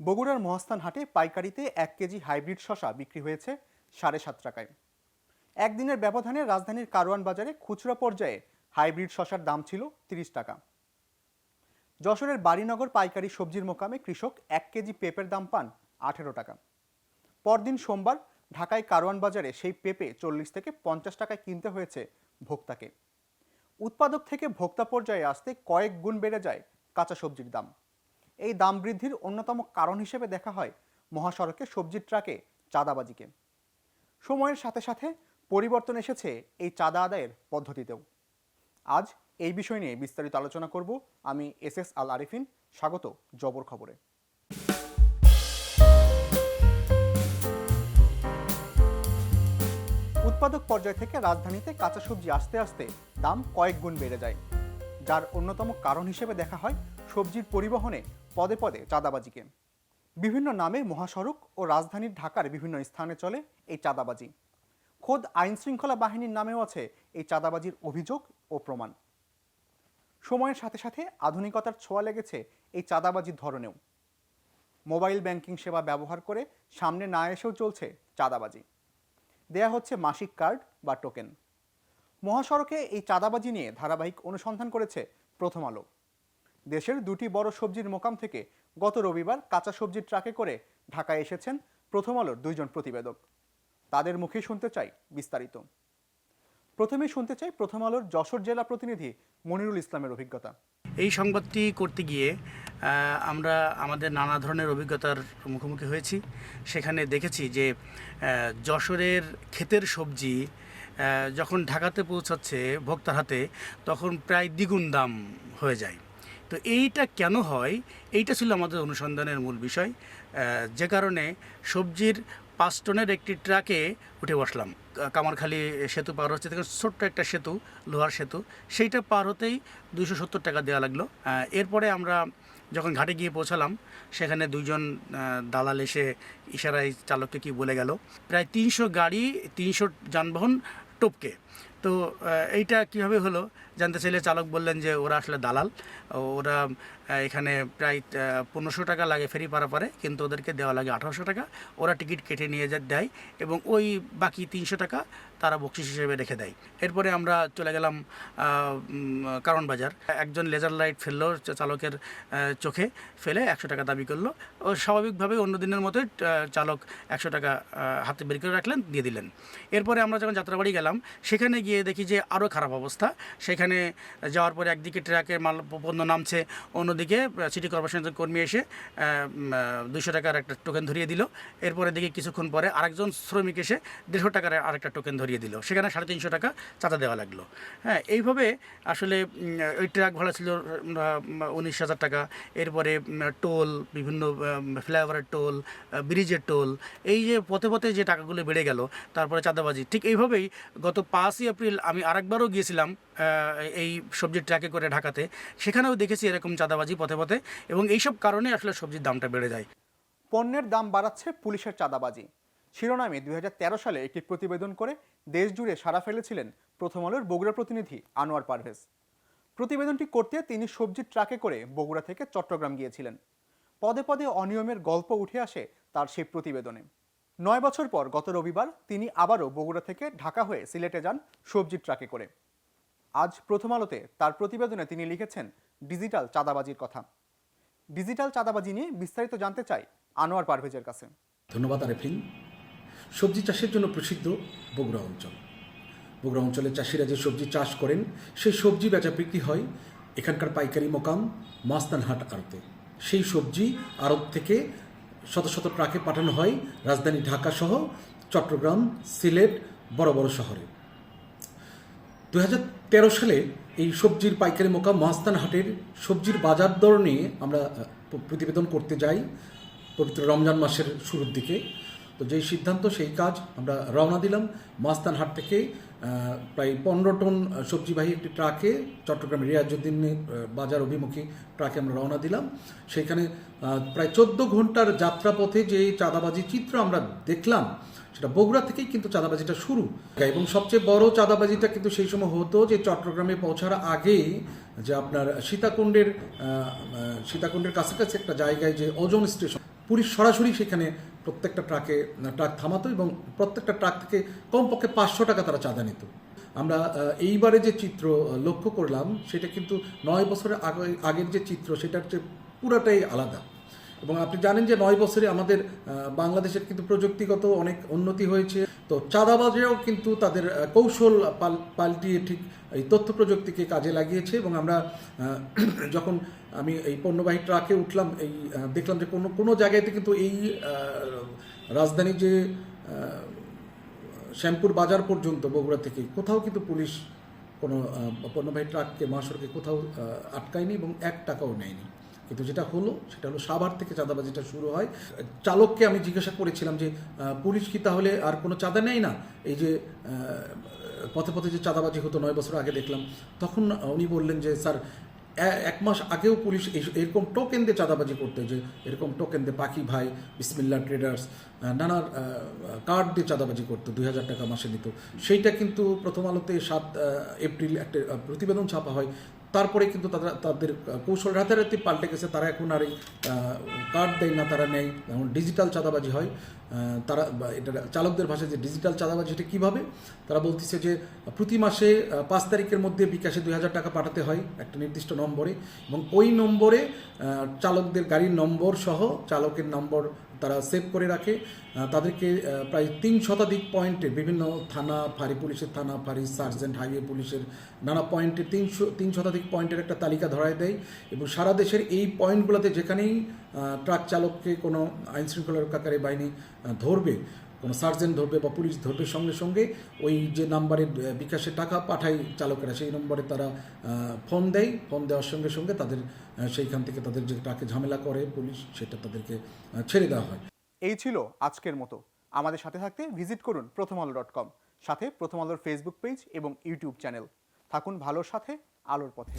বগুড়ার মহাস্থান হাটে পাইকারিতে এক কেজি হাইব্রিড শশা বিক্রি হয়েছে সাড়ে সাত টাকায়। একদিনের ব্যবধানে রাজধানীর কারওয়ান বাজারে খুচরা পর্যায়ে হাইব্রিড শশার দাম ছিল তিরিশ টাকা। যশোরের বাড়িনগর পাইকারি সবজির মোকামে কৃষক এক কেজি পেঁপের দাম পান আঠেরো টাকা। পরদিন সোমবার ঢাকায় কারওয়ান বাজারে সেই পেঁপে চল্লিশ থেকে পঞ্চাশ টাকায় কিনতে হয়েছে ভোক্তাকে। উৎপাদক থেকে ভোক্তা পর্যায়ে আসতে কয়েক গুণ বেড়ে যায় কাঁচা সবজির দাম। এই দাম বৃদ্ধির অন্যতম কারণ হিসেবে দেখা হয় মহাসড়কে সবজির ট্রাকে চাঁদাবাজিকে। সময়ের সাথে সাথে পরিবর্তন এসেছে এই চাঁদা আদায়ের পদ্ধতিতেও। আজ এই বিষয় নিয়ে বিস্তারিত আলোচনা করব আমি এস এস আল আরিফিন। স্বাগত জবর খবরে। উৎপাদক পর্যায় থেকে রাজধানীতে কাঁচা সবজি আসতে আসতে দাম কয়েক গুণ বেড়ে যায়। যার অন্যতম কারণ হিসেবে দেখা হয় সবজির পরিবহনে পদে পদে চাঁদাবাজি চাঁদাবাজিকে। বিভিন্ন নামে মহাসড়ক ও রাজধানীর ঢাকার বিভিন্ন স্থানে চলে এই চাঁদাবাজি। খোদ আইন শৃঙ্খলা বাহিনীর নামেও আছে এই চাঁদাবাজির অভিযোগ ও প্রমাণ। সময়ের সাথে সাথে আধুনিকতার ছোঁয়া লেগেছে এই চাঁদাবাজির ধরনেও। মোবাইল ব্যাংকিং সেবা ব্যবহার করে সামনে না এসেও চলছে চাঁদাবাজি। দেয়া হচ্ছে মাসিক কার্ড বা টোকেন। মহাসড়কে এই চাঁদাবাজি নিয়ে ধারাবাহিক অনুসন্ধান করেছে প্রথম আলো। দেশের দুটি বড় সবজির মোকাম থেকে গত রবিবার কাঁচা সবজির ট্রাকে করে ঢাকায় এসেছেন প্রথম আলোর দুইজন প্রতিবেদক। তাদের মুখে শুনতে চাই বিস্তারিত। প্রথমে শুনতে চাই প্রথম আলোর যশোর জেলা প্রতিনিধি মনিরুল ইসলামের অভিজ্ঞতা। এই সংবাদটি করতে গিয়ে আমরা আমাদের নানা ধরনের অভিজ্ঞতার মুখোমুখি হয়েছি। সেখানে দেখেছি যে যশোরের ক্ষেতের সবজি যখন ঢাকাতে পৌঁছাচ্ছে ভোক্তার হাতে, তখন প্রায় দ্বিগুণ দাম হয়ে যায়। তো এইটা কেন হয়? এইটা ছিল আমাদের অনুসন্ধানের মূল বিষয়। যে কারণে সবজির পাঁচ টনের একটি ট্রাকে উঠে বসলাম। কামারখালী সেতু পার হচ্ছে ছোট্ট একটা সেতু লোহার সেতু। সেইটা পার হতেই দুশো সত্তর টাকা দেওয়া লাগল। এরপরে আমরা যখন ঘাটে গিয়ে পৌঁছালাম সেখানে দুইজন আহ, দালাল এসে ইশারায় চালককে কি বলে গেল প্রায় তিনশো গাড়ি তিনশো যানবাহন টপকে। তো এইটা কীভাবে হলো? জানতে চাইলে চালক বললেন যে ওরা আসলে দালাল। ওরা এখানে প্রায় পনেরোশো টাকা লাগে ফেরি পারাপারে কিন্তু ওদেরকে দেওয়া লাগে আঠারোশো টাকা। ওরা টিকিট কেটে নিয়ে যা, দেয় এবং ওই বাকি তিনশো টাকা তারা বকশিস হিসেবে রেখে দেয়। এরপরে আমরা চলে গেলাম কারণ বাজার। একজন লেজার লাইট ফেলল চালকের চোখে, ফেলে একশো টাকা দাবি করল। ও স্বাভাবিকভাবে অন্য দিনের মতোই চালক একশো টাকা হাতে বের করে রাখলেন, দিয়ে দিলেন। এরপরে আমরা যখন যাত্রাবাড়ি গেলাম, সেখানে গিয়ে দেখি যে আরও খারাপ অবস্থা। সেখানে যাওয়ার পরে একদিকে ট্রাকের মাল পণ্য নামছে, অন্যদিকে সিটি কর্পোরেশনের কর্মী এসে দুশো টাকার একটা টোকেন ধরিয়ে দিল। এরপরে দেখি কিছুক্ষণ পরে আরেকজন শ্রমিক এসে দেড়শো টাকার আরেকটা টোকেন ধরিয়ে দিল। সেখানে সাড়ে তিনশো টাকা চাঁদা দেওয়া লাগল। হ্যাঁ এইভাবে আসলে ওই ট্রাক ভাড়া ছিল উনিশ হাজার টাকা। এরপরে টোল, বিভিন্ন ফ্লাইওভারের টোল ব্রিজের টোল, এই যে পথে পথে যে টাকাগুলো বেড়ে গেল, তারপরে চাঁদাবাজি, ঠিক এইভাবেই গত পাঁচই এপ্রিল আমি আরেকবারও গিয়েছিলাম এই সবজির ট্রাকে করে ঢাকাতে। সেখানেও দেখেছি এরকম চাঁদাবাজি পথে পথে এবং এইসব কারণে আসলে সবজির দামটা বেড়ে যায়। পণ্যের দাম বাড়াচ্ছে পুলিশের চাঁদাবাজি। শিরোনামে দু হাজার তেরো সালে একটি প্রতিবেদন করে দেশ জুড়ে সাড়া ফেলেছিলেন প্রথম আলোর বগুড়া প্রতিনিধি আনোয়ার পারভেজ। প্রতিবেদনটি করতে তিনি সবজির ট্রাকে করে বগুড়া থেকে চট্টগ্রাম গিয়েছিলেন। পদে পদে অনিয়মের গল্প উঠে আসে তার সেই প্রতিবেদনে। নয় বছর পর গত রবিবার তিনি আবারও বগুড়া থেকে ঢাকা হয়ে সিলেটে যান সবজির ট্রাকে করে। আজ প্রথম আলোতে তার প্রতিবেদনে তিনি লিখেছেন ডিজিটাল চাঁদাবাজির কথা। ডিজিটাল চাঁদাবাজি নিয়ে বিস্তারিত জানতে চাই আনোয়ার পারভেজের কাছে। ধন্যবাদ আরেফিন। সবজি চাষের জন্য প্রসিদ্ধ বগুড়া অঞ্চল। বগুড়া অঞ্চলে চাষিরা যে সবজি চাষ করেন, সেই সবজি বেচা বিক্রি হয় এখানকার পাইকারি মোকাম মাস্তানহাট আড়তে। সেই সবজি আড়ত থেকে শত শত ট্রাকে পাঠানো হয় রাজধানী ঢাকা সহ চট্টগ্রাম, সিলেট, বড় বড় শহরে। দু তেরো সালে এই সবজির পাইকারি মোকাম মহাস্থান হাটের সবজির বাজার দর নিয়ে আমরা প্রতিবেদন করতে যাই পবিত্র রমজান মাসের শুরুর দিকে। তো যেই সিদ্ধান্ত, সেই কাজ আমরা রওনা দিলাম মহাস্থান হাট থেকে প্রায় পনেরো টন সবজিবাহী একটি ট্রাকে, চট্টগ্রাম রিয়াজুদ্দিন বাজার অভিমুখী ট্রাকে আমরা রওনা দিলাম। সেখানে প্রায় চোদ্দ ঘণ্টার যাত্রাপথে যে চাঁদাবাজি চিত্র আমরা দেখলাম, সেটা বগুড়া থেকেই কিন্তু চাঁদাবাজিটা শুরু। এবং সবচেয়ে বড় চাঁদাবাজিটা কিন্তু সেই সময় হতো যে চট্টগ্রামে পৌঁছার আগে যে আপনার সীতাকুণ্ডের সীতাকুণ্ডের কাছাকাছি একটা জায়গায় যে ওজন স্টেশন পুলিশ সরাসরি সেখানে প্রত্যেকটা ট্রাকে ট্রাক থামাতো এবং প্রত্যেকটা ট্রাক থেকে কমপক্ষে পাঁচশো টাকা তারা চাঁদা নিত। আমরা এইবারে যে চিত্র লক্ষ্য করলাম, সেটা কিন্তু নয় বছরের আগে, আগের যে চিত্র, সেটার যে পুরাটাই আলাদা। এবং আপনি জানেন যে নয় বছরে আমাদের বাংলাদেশের কিন্তু প্রযুক্তিগত অনেক উন্নতি হয়েছে। তো চাঁদাবাজেও কিন্তু তাদের কৌশল পাল্টিয়ে ঠিক এই তথ্য প্রযুক্তিকে কাজে লাগিয়েছে এবং আমরা যখন আমি এই পণ্যবাহী ট্রাকে উঠলাম, এই দেখলাম যে কোনো কোনো জায়গাতে কিন্তু এই রাজধানী যে শ্যামপুর বাজার পর্যন্ত, বগুড়া থেকে, কোথাও কিন্তু পুলিশ কোনো পণ্যবাহী ট্রাককে, মহাসড়কে কোথাও আটকায়নি এবং এক টাকাও নেয়নি। কিন্তু যেটা হলো, সেটা হলো সাভার থেকে চাঁদাবাজিটা শুরু হয়। চালককে আমি জিজ্ঞাসা করেছিলাম যে পুলিশ কি তাহলে আর কোনো চাঁদা নেয় না? এই যে পথে পথে যে চাঁদাবাজি হতো নয় বছর আগে দেখলাম, তখন উনি বললেন যে, স্যার এক মাস আগেও পুলিশ এরকম টোকেন দিয়ে চাঁদাবাজি করতে, যে এরকম টোকেন দিয়ে পাখি ভাই, বিসমিল্লা ট্রেডার্স নানা কার্ড দিয়ে চাঁদাবাজি করতো, দুই হাজার টাকা মাসে দিত। সেইটা কিন্তু প্রথম আলোতে সাত এপ্রিল একটা প্রতিবেদন ছাপা হয়। তারপরে কিন্তু তারা তাদের কৌশল রাতারাতি পাল্টে গেছে। তারা এখন আর এই কার্ড দেয় না, তারা নেয়। এখন ডিজিটাল চাঁদাবাজি হয় তারা এটা চালকদের ভাষায় যে ডিজিটাল চাঁদাবাজি এটা কীভাবে? তারা বলতেছে যে প্রতি মাসে পাঁচ তারিখের মধ্যে বিকাশে দুই হাজার টাকা পাঠাতে হয় একটা নির্দিষ্ট নম্বরে এবং ওই নম্বরে চালকদের গাড়ির নম্বর সহ চালকের নম্বর তারা সেভ করে রাখে। তাদেরকে প্রায় তিন শতাধিক পয়েন্টে বিভিন্ন থানা, ফাঁড়ি পুলিশের থানা, ফাঁড়ি সার্জেন্ট, হাইওয়ে পুলিশের নানা পয়েন্টে তিনশো তিন শতাধিক পয়েন্টের একটা তালিকা ধরায় দেয় এবং সারা দেশের এই পয়েন্টগুলোতে যেখানেই ট্রাক চালককে কোনো আইনশৃঙ্খলা রক্ষাকারী বাহিনী ধরবে কোনো সার্জেন্ট ধরবে বা পুলিশ ধরবে সঙ্গে সঙ্গে, ওই যে নাম্বারে বিকাশে টাকা পাঠায় চালকেরা, সেই নম্বরে তারা ফোন দেয়। ফোন দেওয়ার সঙ্গে সঙ্গে তাদের সেইখান থেকে তাদের যে ট্রাকে ঝামেলা করে পুলিশ, সেটা তাদেরকে ছেড়ে দেওয়া হয়। এই ছিল আজকের মতো। আমাদের সাথে থাকতে ভিজিট করুন প্রথম আলো ডট কম। সাথে প্রথম আলোর ফেসবুক পেজ এবং ইউটিউব চ্যানেল থাকুন ভালোর সাথে, আলোর পথে।